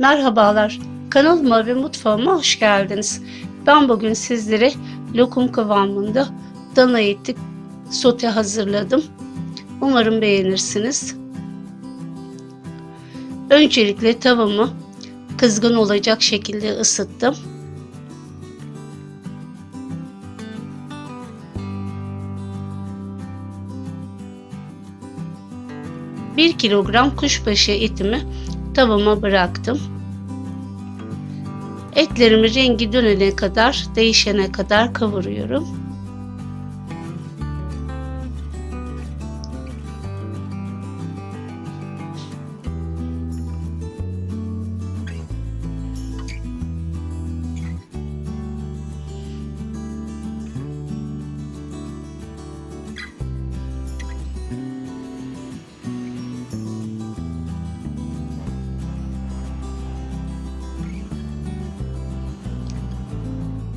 Merhabalar, kanalıma ve mutfağıma hoş geldiniz. Ben bugün sizlere lokum kıvamında dana eti sote hazırladım. Umarım beğenirsiniz. Öncelikle tavamı kızgın olacak şekilde ısıttım. Bir kilogram kuşbaşı etimi tavama bıraktım. Etlerimi rengi dönene kadar, değişene kadar kavuruyorum.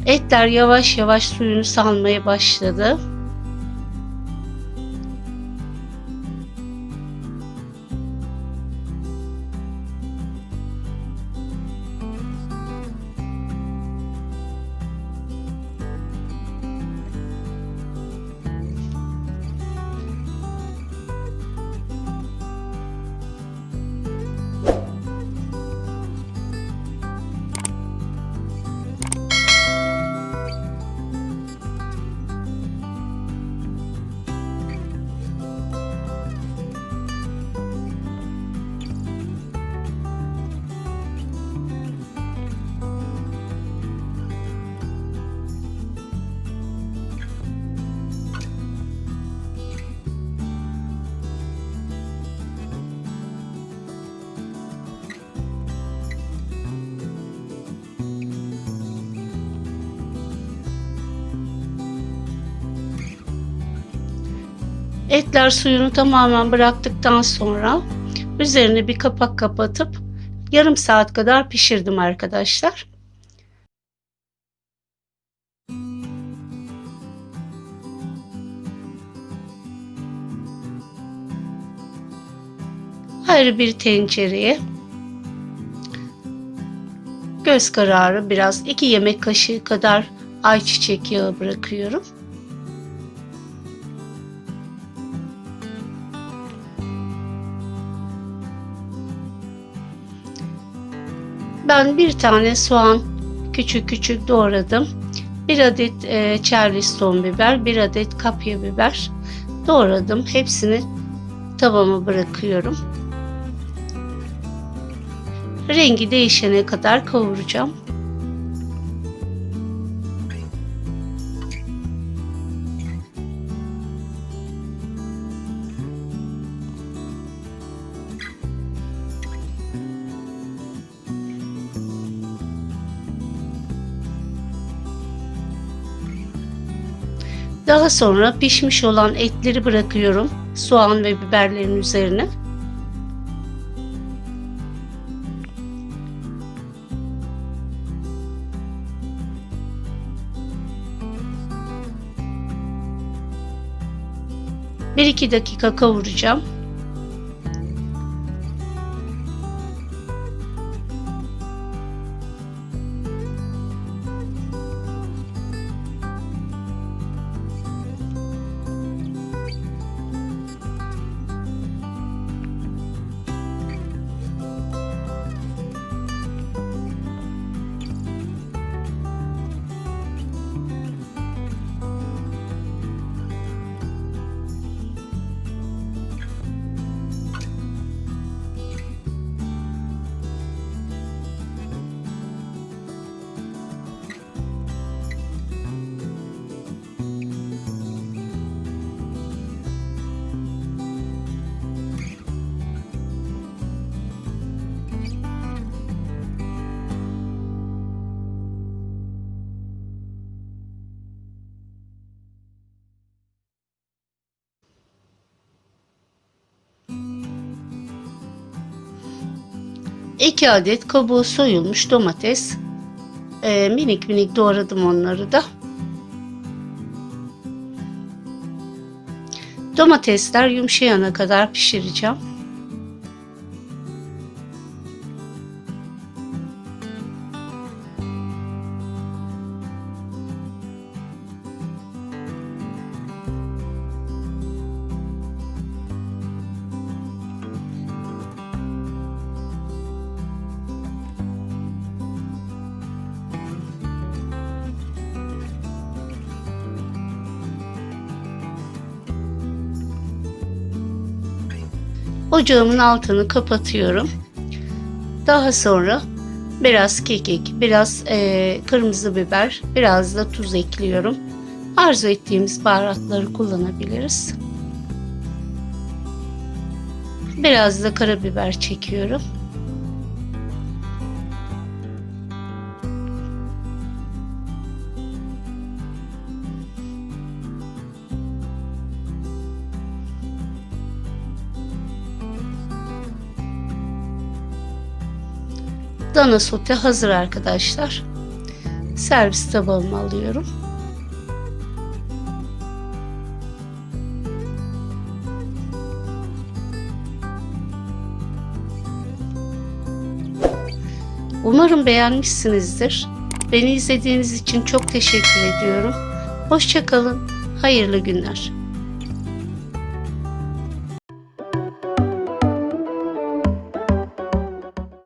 Etler yavaş yavaş suyunu salmaya başladı. Etler suyunu tamamen bıraktıktan sonra üzerine bir kapak kapatıp yarım saat kadar pişirdim arkadaşlar. Ayrı bir tencereye göz kararı biraz 2 yemek kaşığı kadar ayçiçek yağı bırakıyorum. Ben bir tane soğan küçük küçük doğradım. Bir adet e, charleston biber, bir adet kapya biber doğradım. Hepsini tavama bırakıyorum. Rengi değişene kadar kavuracağım. Daha sonra pişmiş olan etleri bırakıyorum soğan ve biberlerin üzerine. Bir iki dakika kavuracağım. İki adet kabuğu soyulmuş domates. Ee, minik minik doğradım onları da. Domatesler yumuşayana kadar pişireceğim. Ocağımın altını kapatıyorum. Daha sonra biraz kekik, biraz eee, kırmızı biber, biraz da tuz ekliyorum. Arzu ettiğimiz baharatları kullanabiliriz. Biraz da karabiber çekiyorum. Dana sote hazır arkadaşlar. Servis tabağıma alıyorum. Umarım beğenmişsinizdir. Beni izlediğiniz için çok teşekkür ediyorum. Hoşçakalın. Hayırlı günler.